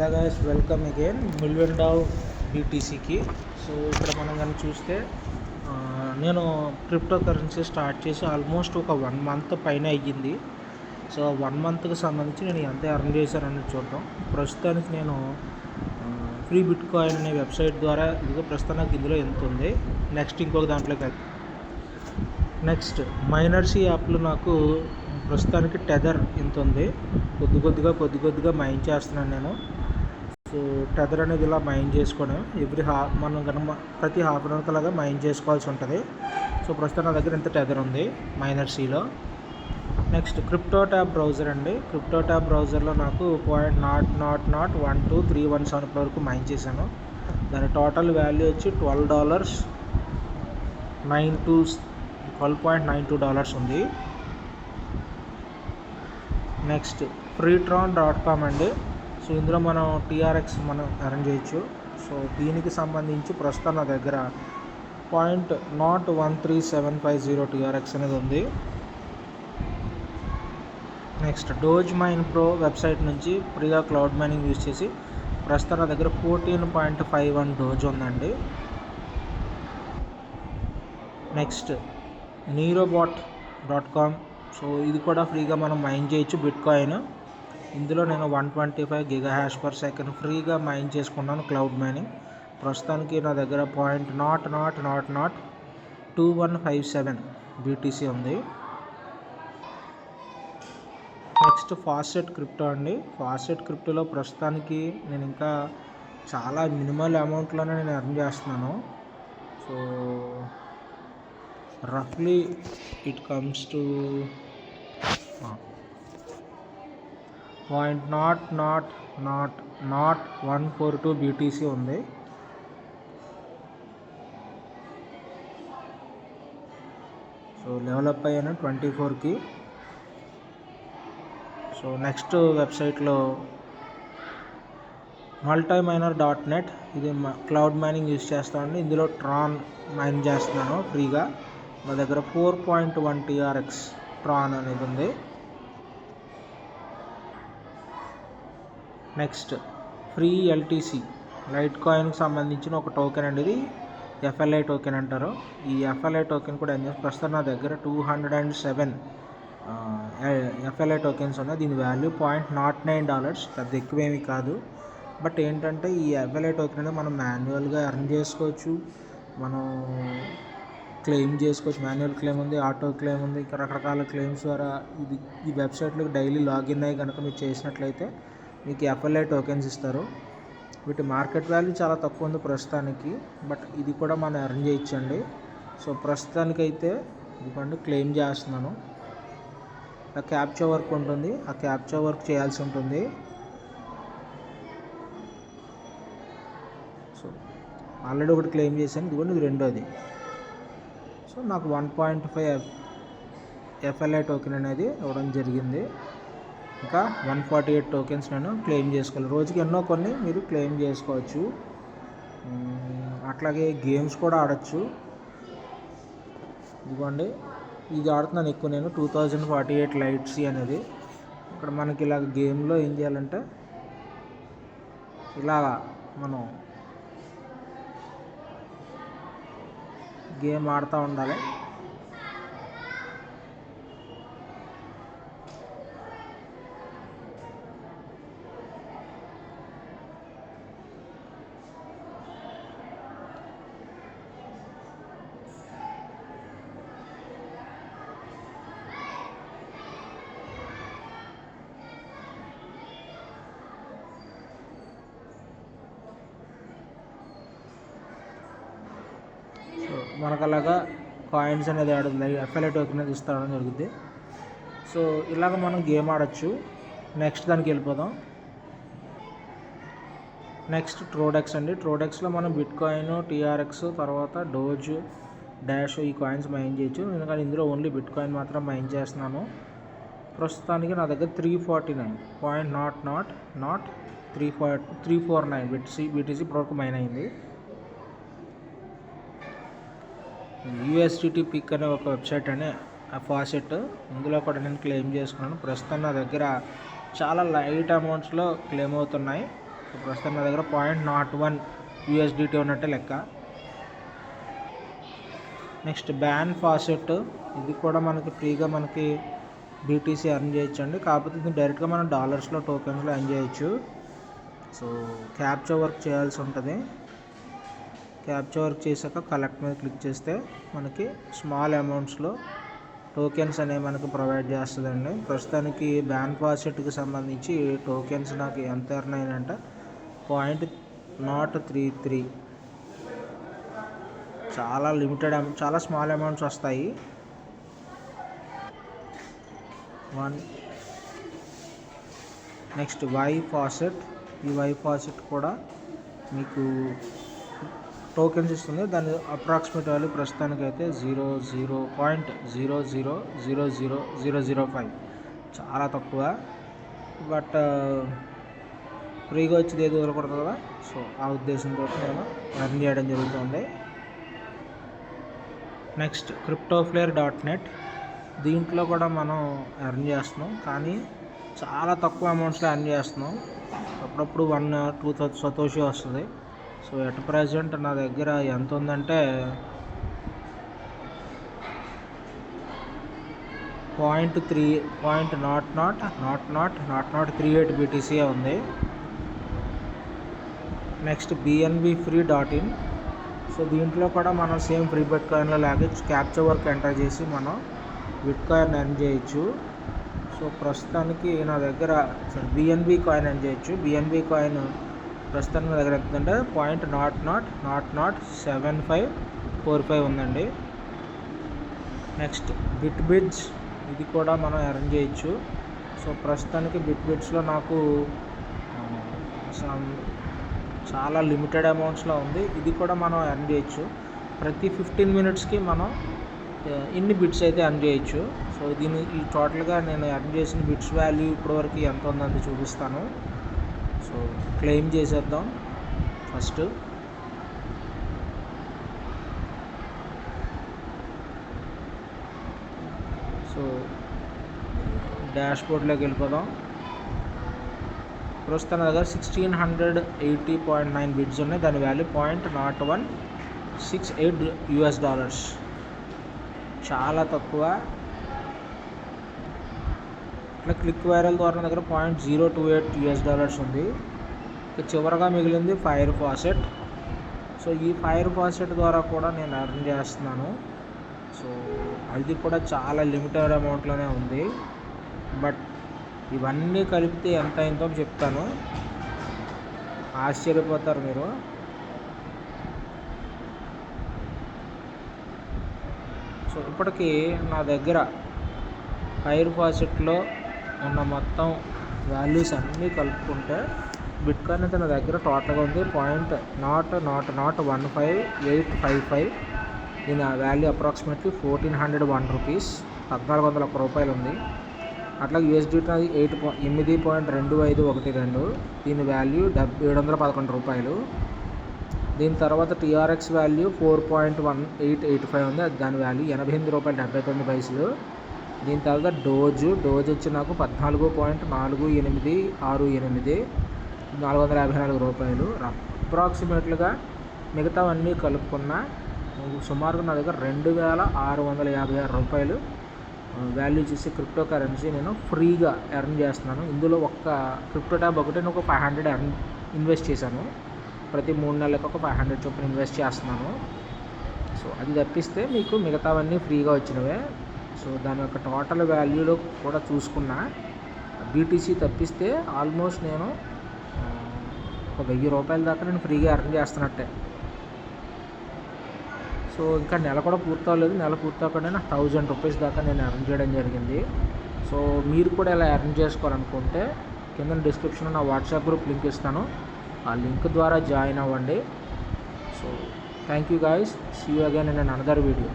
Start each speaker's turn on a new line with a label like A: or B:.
A: Hello guys welcome again మిల్వెండావ్ బీటీసీకి so ఇక్కడ మనం కానీ చూస్తే నేను క్రిప్టో కరెన్సీ స్టార్ట్ చేసి ఆల్మోస్ట్ ఒక వన్ మంత్ పైన అయ్యింది. సో వన్ మంత్కి సంబంధించి నేను ఎంత ఎర్న్ చేశానని చూద్దాం. ప్రస్తుతానికి నేను ఫ్రీ బిట్ కాయిన్ అనే వెబ్సైట్ ద్వారా ఇదిగో ప్రస్తుతానికి ఇందులో ఎంత ఉంది. నెక్స్ట్ ఇంకొక దాంట్లోకి వెళ్తాం నెక్స్ట్ మైనర్సీ యాప్లో నాకు ప్రస్తుతానికి టెదర్ ఇంత ఉంది. కొద్ది కొద్దిగా కొద్ది కొద్దిగా మైన్ చేస్తున్నాను నేను. సో టెదర్ అనేది ఇలా మైండ్ చేసుకోవడం ఎవ్రీ హాఫ్ మనం కనుక ప్రతి హాఫ్ అన్ అవర్కి మైండ్ చేసుకోవాల్సి ఉంటుంది. సో ప్రస్తుతం నా దగ్గర ఇంత టెదర్ ఉంది మైనర్సీలో నెక్స్ట్ క్రిప్టో ట్యాబ్ బ్రౌజర్ అండి. క్రిప్టో ట్యాబ్ బ్రౌజర్లో నాకు point nought nought nought one two three one seven వరకు మైన్ చేశాను. దాని టోటల్ వాల్యూ వచ్చి twelve dollars nine two twelve point nine two dollars ఉంది. నెక్స్ట్ ఫ్రీట్రాన్ డాట్ కామ్ అండి. సో ఇందులో మనం టీఆర్ఎక్స్ మనం అరేంజ్ చేయొచ్చు. సో దీనికి సంబంధించి ప్రస్తుతం నా దగ్గర point nought one three seven five zero TRX అనేది ఉంది. Next doge mine pro website నుంచి ఫ్రీగా క్లౌడ్ మైనింగ్ యూజ్ చేసి ప్రస్తుతం నా దగ్గర fourteen point five one doge ఉందండి. Next nerobot dot com so ఇది కూడా ఫ్రీగా మనం మైన్ చేయొచ్చు బిట్ కాయిన్ ఇందులో నేను one twenty five giga hash per second ఫ్రీగా మైన్ చేసుకున్నాను క్లౌడ్ మైనింగ్. ప్రస్తుతానికి నా దగ్గర point nought nought nought nought two one five seven BTC ఉంది. నెక్స్ట్ ఫాస్టెట్ క్రిప్టో అండి. ఫాస్టెట్ క్రిప్టోలో ప్రస్తుతానికి నేను ఇంకా చాలా మినిమల్ అమౌంట్లోనే నేను ఎర్న్ చేస్తున్నాను. So రఫ్లీ it comes to point nought nought nought nought one four two BTC ఉంది. సో డెవలప్ అయ్యాను ట్వంటీ ఫోర్కి సో నెక్స్ట్ వెబ్సైట్లో మల్టీ మైనర్ డాట్ నెట్ ఇది క్లౌడ్ మైనింగ్ యూస్ చేస్తామండి ఇందులో ట్రాన్ మైన్ చేస్తున్నాను ఫ్రీగా. మా దగ్గర four point one TRX Tron అనేది ఉంది. నెక్స్ట్ ఫ్రీ ఎల్టీసీ లైట్ కాయిన్కి సంబంధించిన ఒక టోకెన్ అండి ఇది ఎఫ్ఎల్ఐ టోకెన్ అంటారు. ఈ ఎఫ్ఎల్ఐ టోకెన్ కూడా ఏం చేస్తే ప్రస్తుతం నా దగ్గర two hundred and seven FLI tokens ఉన్నాయి. దీని value point nought nine dollars పెద్ద ఎక్కువేమీ కాదు. బట్ ఏంటంటే ఈ ఎఫ్ఎల్ఐ టోకెన్ అనేది మనం మాన్యువల్గా ఎర్న్ చేసుకోవచ్చు. మనం క్లెయిమ్ చేసుకోవచ్చు. మాన్యువల్ క్లెయిమ్ ఉంది ఆటో క్లెయిమ్ ఉంది ఇంకా రకరకాల క్లెయిమ్స్ ద్వారా ఇది ఈ వెబ్సైట్లోకి డైలీ లాగిన్ అయ్యి కనుక మీరు చేసినట్లయితే మీకు ఎఫ్ఎల్ఐ టోకెన్స్ ఇస్తారు. వీటి మార్కెట్ వాల్యూ చాలా తక్కువ ఉంది ప్రస్తుతానికి బట్ ఇది కూడా మనం ఎర్న్ చేయించండి సో ప్రస్తుతానికైతే ఇదిగోండి క్లెయిమ్ చేస్తున్నాను. ఆ క్యాప్చర్ వర్క్ ఉంటుంది ఆ క్యాప్చర్ వర్క్ చేయాల్సి ఉంటుంది. సో ఆల్రెడీ ఒకటి క్లెయిమ్ చేశాను. ఇదిగోండి ఇది రెండోది. సో నాకు one point five FLI token అనేది ఇవ్వడం జరిగింది. ఇంకా వన్ ఫార్టీ ఎయిట్ టోకెన్స్ నేను క్లెయిమ్ చేసుకోవాలి. రోజుకి ఎన్నో కొన్ని మీరు క్లెయిమ్ చేసుకోవచ్చు. అట్లాగే గేమ్స్ కూడా ఆడచ్చు. ఇదిగోండి ఇది ఆడుతున్నాను ఎక్కువ నేను two thousand forty eight lights అనేది. ఇక్కడ మనకి ఇలాగ గేమ్లో ఏం చేయాలంటే ఇలాగా మనం గేమ్ ఆడుతూ ఉండాలి. మనకలాగా మనకు అలాగా కాయిన్స్ అనేది ఆడుతుంది ఎఫ్ఎల్ఏ టోకెన్ అనేది ఇస్తాడం జరుగుద్ది. సో ఇలాగ మనం గేమ్ ఆడచ్చు. నెక్స్ట్ దానికి వెళ్ళిపోదాం. నెక్స్ట్ ట్రోడెక్స్ అండి. ట్రోడెక్స్లో మనం బిట్ కాయిన్ టీఆర్ఎక్స్ తర్వాత డోజ్ డాష్ ఈ కాయిన్స్ మైన్ చేయొచ్చు. నేను కానీ ఇందులో ఓన్లీ బిట్ కాయిన్ మాత్రం మైన్ చేస్తున్నాను. ప్రస్తుతానికి నా దగ్గర three forty nine point nought nought nought three four three four nine BTC BTC ఇప్పటివరకు మైన్ అయింది. యూఎస్డిటీ పిక్ అనే ఒక వెబ్సైట్ అనే ఆ ఫాసెట్. ఇందులో కూడా నేను క్లెయిమ్ చేసుకున్నాను. ప్రస్తుతం నా దగ్గర చాలా లైట్ అమౌంట్స్లో క్లెయిమ్ అవుతున్నాయి. ప్రస్తుతం నా దగ్గర పాయింట్ నాట్ వన్ యూఎస్డిటీ ఉన్నట్టే లెక్క. Next ban faucet. ఇది కూడా మనకి ఫ్రీగా మనకి బీటీసీ అర్న్ చేయొచ్చు అండి కాకపోతే ఇది డైరెక్ట్గా మనం డాలర్స్లో టోకెన్స్లో అర్న్ చేయొచ్చు. సో క్యాప్చర్ వర్క్ చేయాల్సి ఉంటుంది. క్యాప్చర్ వర్క్ చేశాక కలెక్ట్ మీద క్లిక్ చేస్తే మనకి స్మాల్ అమౌంట్స్లో టోకెన్స్ అనేవి మనకు ప్రొవైడ్ చేస్తుందండి. ప్రస్తుతానికి బ్యాంక్ ఫాసెట్కి సంబంధించి టోకెన్స్ నాకు ఎంత earn point nought three three చాలా లిమిటెడ్ అమౌంట్ చాలా స్మాల్ అమౌంట్స్ వస్తాయి. వన్ నెక్స్ట్ వై ఫాసెట్ ఈ వై ఫాసెట్ కూడా మీకు టోకెన్స్ ఇస్తుంది. దాని అప్రాక్సిమేట్ వాల్యూ ప్రస్తుతానికి అయితే zero zero point zero zero zero zero zero zero five. చాలా తక్కువ. బట్ ఫ్రీగా వచ్చేది ఏది వదలకూడదు కదా. సో ఆ ఉద్దేశంతో నేను రన్ చేయడం జరుగుతుంది. నెక్స్ట్ క్రిప్టోఫ్లేర్ డాట్ నెట్ దీంట్లో కూడా మనం ఎర్న్ చేస్తున్నాం. కానీ చాలా తక్కువ అమౌంట్స్లో ఎర్న్ చేస్తున్నాం. అప్పుడప్పుడు వన్ టూ సతోషి వస్తుంది. సో ఎట్ ప్రజెంట్ నా దగ్గర ఎంత ఉందంటే point three point nought nought nought nought nought nought three eight బీటీసీఏ ఉంది. Next BNB free dot in. So దీంట్లో కూడా మనం సేమ్ ఫ్రీ బిట్ కాయిన్లో లాగే క్యాప్చర్ వర్క్ ఎంటర్ చేసి మనం బిట్ కాయిన్ ఎర్న్ చేయొచ్చు. సో ప్రస్తుతానికి నా దగ్గర బిఎన్బి కాయిన్ ఎర్న్ చేయొచ్చు. బిఎన్బి కాయిన్ ప్రస్తుతానికి దగ్గర ఎంతంటే point nought nought nought nought seven five four five ఉందండి. నెక్స్ట్ బిట్ బిడ్స్ ఇది కూడా మనం అరేంజ్ చేయొచ్చు. సో ప్రస్తుతానికి బిట్ బిడ్స్లో నాకు చాలా లిమిటెడ్ అమౌంట్స్లో ఉంది. ఇది కూడా మనం ఎర్న్ చేయొచ్చు. ప్రతి ఫిఫ్టీన్ మినిట్స్కి మనం ఇన్ని బిట్స్ అయితే ఎర్న్ చేయొచ్చు. సో దీని ఈ టోటల్గా నేను ఎర్న్ చేసిన బిట్స్ వాల్యూ ఇప్పటివరకు ఎంత ఉందని చూపిస్తాను. సో క్లెయిమ్ చేసేద్దాం ఫస్ట్. సో డాష్ బోర్డ్లోకి వెళ్ళిపోదాం. ప్రస్తుతం నా దగ్గర sixteen hundred eighty point nine bids ఉన్నాయి. దాని value point not one six eight US dollars చాలా తక్కువ. ఇట్లా క్లిక్ వైరల్ ద్వారా దగ్గర point zero two eight US dollars ఉంది. ఇక చివరగా మిగిలింది ఫైర్ ఫాసెట్. సో ఈ ఫైర్ ఫాసెట్ ద్వారా కూడా నేను అర్న్ చేస్తున్నాను. సో అది కూడా చాలా లిమిటెడ్ అమౌంట్లోనే ఉంది. బట్ ఇవన్నీ కలిపితే ఎంత అయిందో చెప్తాను. ఆశ్చర్యపోతారు మీరు. సో ఇప్పటికీ నా దగ్గర ఫైర్ ఫాసెట్లో ఉన్న మొత్తం వాల్యూస్ అన్నీ కలుపుకుంటే బిట్కాయిన్ అయితే నా దగ్గర టోటల్గా ఉంది. Point not not not one five eight five five దీని value approximately fourteen hundred one rupees పద్నాలుగు వందల ఒక రూపాయలు ఉంది. అట్లా యూఎస్డి అది ఎయిట్ పా ఎనిమిది పాయింట్ రెండు ఐదు ఒకటి రెండు. దీని వాల్యూ డెబ్బై ఏడు వందల పదకొండు రూపాయలు. దీని తర్వాత TRX value four point one eight eight five ఉంది. అది దాని వాల్యూ ఎనభై ఎనిమిది రూపాయలు డెబ్బై తొమ్మిది పైసలు. దీని తర్వాత డోజు డోజ్ వచ్చి నాకు పద్నాలుగు పాయింట్ నాలుగు ఎనిమిది ఆరు ఎనిమిది నాలుగు వందల యాభై నాలుగు రూపాయలు. అప్రాక్సిమేట్లుగా మిగతావన్నీ కలుపుకున్న సుమారుగా నా దగ్గర రెండు వేల ఆరు వందల యాభై ఆరు రూపాయలు. వాల్యూ చేసి క్రిప్టో కరెన్సీ నేను ఫ్రీగా ఎర్న్ చేస్తున్నాను. ఇందులో ఒక్క క్రిప్టో ట్యాబ్ ఒకటి నేను ఒక ఫైవ్ హండ్రెడ్ ఎర్న్ ఇన్వెస్ట్ చేశాను. ప్రతి మూడు నెలలకు ఒక ఫైవ్ హండ్రెడ్ చొప్పున ఇన్వెస్ట్ చేస్తున్నాను. సో అది తప్పిస్తే మీకు మిగతావన్నీ ఫ్రీగా వచ్చినవే. సో దాని యొక్క టోటల్ వాల్యూలో కూడా చూసుకున్నా బీటీసీ తప్పిస్తే ఆల్మోస్ట్ నేను ఒక వెయ్యి రూపాయల దాకా నేను ఫ్రీగా ఎర్న్ చేస్తున్నట్టే. సో ఇంకా నెల కూడా పూర్తవలేదు. నెల పూర్తవకుండా నాకు థౌజండ్ రూపీస్ దాకా నేను ఎర్న్ చేయడం జరిగింది. సో మీరు కూడా ఇలా ఎర్న్ చేసుకోవాలనుకుంటే కింద డిస్క్రిప్షన్లో నా వాట్సాప్ గ్రూప్ లింక్ ఇస్తాను. ఆ లింక్ ద్వారా జాయిన్ అవ్వండి. So thank you guys see you again in another video